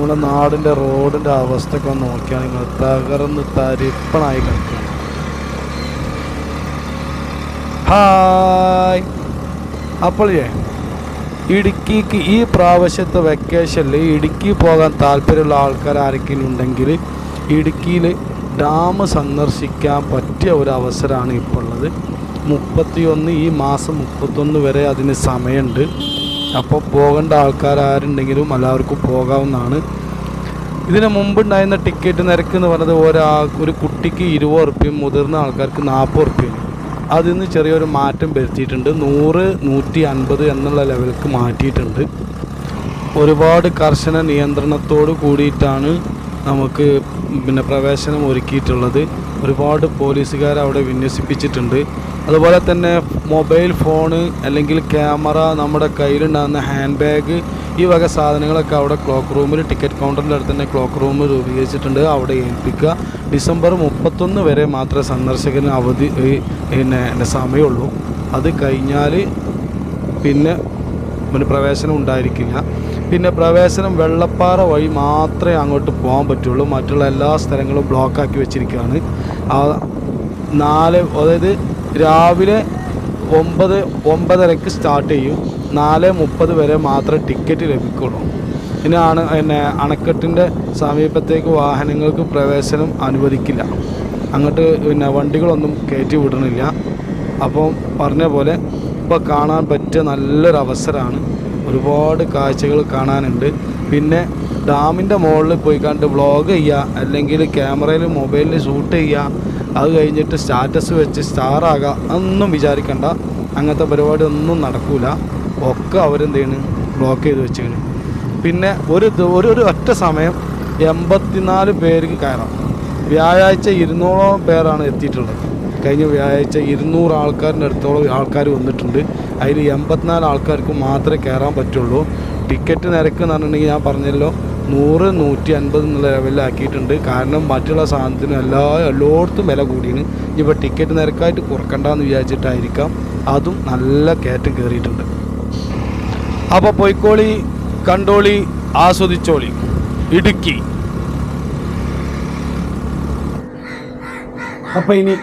നമ്മുടെ നാടിന്റെ റോഡിന്റെ അവസ്ഥയൊക്കെ നോക്കിയാൽ നിങ്ങൾ തകർന്ന് തരിപ്പണായി കിടക്കുക ഹായ്. അപ്പോഴേ ഇടുക്കിക്ക് ഈ പ്രാവശ്യത്തെ വെക്കേഷനിൽ ഇടുക്കി പോകാൻ താല്പര്യമുള്ള ആൾക്കാർ ആരെങ്കിലും ഉണ്ടെങ്കിൽ ഇടുക്കിയിൽ ഡാം സന്ദർശിക്കാൻ പറ്റിയ ഒരു അവസരമാണ് ഇപ്പോൾ ഉള്ളത് മുപ്പത്തിയൊന്ന് ഈ മാസം മുപ്പത്തൊന്ന് വരെ അതിന് സമയമുണ്ട്. അപ്പോൾ പോകേണ്ട ആൾക്കാർ ആരുണ്ടെങ്കിലും എല്ലാവർക്കും പോകാവുന്നതാണ്. ഇതിന് മുമ്പുണ്ടായിരുന്ന ടിക്കറ്റ് നിരക്ക് എന്ന് പറയുന്നത് ഒരാ ഒരു കുട്ടിക്ക് ഇരുപത് ഉറുപ്പ്യം മുതിർന്ന ആൾക്കാർക്ക് നാൽപ്പത് ഉറുപ്പ്യം അതിൽ നിന്ന് ചെറിയൊരു മാറ്റം വരുത്തിയിട്ടുണ്ട്. നൂറ് നൂറ്റി അൻപത് എന്നുള്ള ലെവലിലേക്ക് മാറ്റിയിട്ടുണ്ട്. ഒരുപാട് കർശന നിയന്ത്രണത്തോട് കൂടിയിട്ടാണ് നമുക്ക് പിന്നെ പ്രവേശനം ഒരുക്കിയിട്ടുള്ളത്. ഒരുപാട് പോലീസുകാർ അവിടെ വിന്യസിപ്പിച്ചിട്ടുണ്ട്. അതുപോലെ തന്നെ മൊബൈൽ ഫോണ് അല്ലെങ്കിൽ ക്യാമറ നമ്മുടെ കയ്യിലുണ്ടാകുന്ന ഹാൻഡ് ബാഗ് ഈ വക സാധനങ്ങളൊക്കെ അവിടെ ക്ലോക്ക് റൂമിൽ ടിക്കറ്റ് കൗണ്ടറിന്റെ അടുത്ത് തന്നെ ക്ലോക്ക് റൂം രൂപീകരിച്ചിട്ടുണ്ട്. അവിടെ ഏൽപ്പിക്കുക. ഡിസംബർ മുപ്പത്തൊന്ന് വരെ മാത്രമേ സന്ദർശകന് അവധി പിന്നെ സമയമുള്ളൂ. അത് കഴിഞ്ഞാൽ പിന്നെ പിന്നെ പ്രവേശനം ഉണ്ടായിരിക്കില്ല. പിന്നെ പ്രവേശനം വെള്ളപ്പാറ വഴി മാത്രമേ അങ്ങോട്ട് പോകാൻ പറ്റുള്ളൂ. മറ്റുള്ള എല്ലാ സ്ഥലങ്ങളും ബ്ലോക്കാക്കി വെച്ചിരിക്കുകയാണ്. നാല് അതായത് രാവിലെ ഒമ്പത് ഒമ്പതരക്ക് സ്റ്റാർട്ട് ചെയ്യും. നാല് മുപ്പത് വരെ മാത്രമേ ടിക്കറ്റ് ലഭിക്കുള്ളൂ. അണ പിന്നെ അണക്കെട്ടിന്റെ സമീപത്തേക്ക് വാഹനങ്ങൾക്ക് പ്രവേശനം അനുവദിക്കില്ല. അങ്ങോട്ട് പിന്നെ വണ്ടികളൊന്നും കയറ്റി വിടണില്ല. അപ്പം പറഞ്ഞ പോലെ ഇപ്പോൾ കാണാൻ പറ്റിയ നല്ലൊരവസരമാണ് ഒരുപാട് കാഴ്ചകൾ കാണാനുണ്ട്. പിന്നെ ഡാമിന്റെ മുകളിൽ പോയി കണ്ട് വ്ളോഗ് ചെയ്യുക അല്ലെങ്കിൽ ക്യാമറയിൽ മൊബൈലിൽ ഷൂട്ട് ചെയ്യുക അത് കഴിഞ്ഞിട്ട് സ്റ്റാറ്റസ് വെച്ച് സ്റ്റാറാകുക അതൊന്നും വിചാരിക്കണ്ട. അങ്ങനത്തെ പരിപാടി ഒന്നും നടക്കില്ല ഒക്കെ അവരെന്ത് ചെയ്യണ്? ബ്ലോക്ക് ചെയ്ത് വെച്ചിരിക്കണ്. പിന്നെ ഒരു ഒരു ഒരു ഒറ്റ സമയം എൺപത്തിനാല് പേർക്ക് കയറാം. വ്യാഴാഴ്ച ഇരുന്നൂറോളം പേരാണ് എത്തിയിട്ടുള്ളത്. കഴിഞ്ഞ വ്യാഴാഴ്ച ഇരുന്നൂറ് ആൾക്കാരിന്റെ അടുത്തോളം ആൾക്കാർ വന്നിട്ടുണ്ട്. അതിൽ എൺപത്തിനാല് ആൾക്കാർക്ക് മാത്രമേ കയറാൻ പറ്റുള്ളൂ. ടിക്കറ്റ് നിരക്ക് എന്ന് പറഞ്ഞിട്ടുണ്ടെങ്കിൽ ഞാൻ പറഞ്ഞല്ലോ നൂറ് നൂറ്റി അൻപത് എന്നുള്ള ലെവലിലാക്കിയിട്ടുണ്ട്. കാരണം മറ്റുള്ള സാധനത്തിനും എല്ലാ എല്ലായിടത്തും വില കൂടിയാണ് ഇപ്പോൾ ടിക്കറ്റ് നിരക്കായിട്ട് കുറക്കണ്ടെന്ന് വിചാരിച്ചിട്ടായിരിക്കാം അതും നല്ല കയറ്റം കയറിയിട്ടുണ്ട്. അപ്പോൾ പൊയ്ക്കോളി കണ്ടോളി ആസ്വദിച്ചോളി. ഇടുക്കി. അപ്പോൾ ഇനി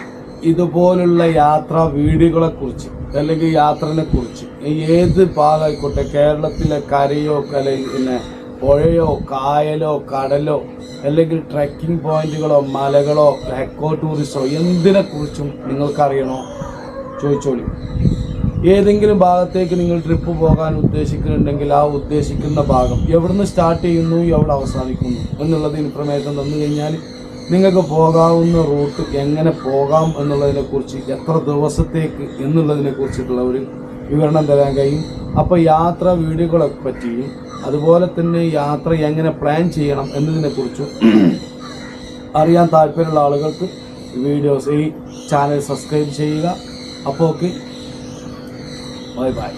ഇതുപോലുള്ള യാത്രാ വീഡിയോകളെ കുറിച്ച് അല്ലെങ്കിൽ യാത്രനെ കുറിച്ച് ഏത് ഭാഗമായിക്കോട്ടെ കേരളത്തിലെ കരയോ കല പിന്നെ പുഴയോ കായലോ കടലോ അല്ലെങ്കിൽ ട്രക്കിംഗ് പോയിന്റുകളോ മലകളോ എക്കോ ടൂറിസോ എന്തിനെ കുറിച്ചും നിങ്ങൾക്കറിയണോ? ചോദിച്ചോളി. ഏതെങ്കിലും ഭാഗത്തേക്ക് നിങ്ങൾ ട്രിപ്പ് പോകാൻ ഉദ്ദേശിക്കുന്നുണ്ടെങ്കിൽ ആ ഉദ്ദേശിക്കുന്ന ഭാഗം എവിടുന്ന് സ്റ്റാർട്ട് ചെയ്യുന്നു എവിടെ അവസാനിക്കുന്നു എന്നുള്ളത് ഇൻഫർമേഷൻ തന്നു കഴിഞ്ഞാൽ നിങ്ങൾക്ക് പോകാവുന്ന റൂട്ട് എങ്ങനെ പോകാം എന്നുള്ളതിനെക്കുറിച്ച് എത്ര ദിവസത്തേക്ക് എന്നുള്ളതിനെ കുറിച്ചിട്ടുള്ള ഒരു വിവരണം തരാൻ കഴിയും. അപ്പോൾ യാത്ര വീഡിയോകളെ പറ്റിയും അതുപോലെ തന്നെ യാത്ര എങ്ങനെ പ്ലാൻ ചെയ്യണം എന്നതിനെക്കുറിച്ചും അറിയാൻ താല്പര്യമുള്ള ആളുകൾക്ക് വീഡിയോസ് ഈ ചാനൽ സബ്സ്ക്രൈബ് ചെയ്യുക. അപ്പോൾ ഓക്കെ ബൈ ബൈ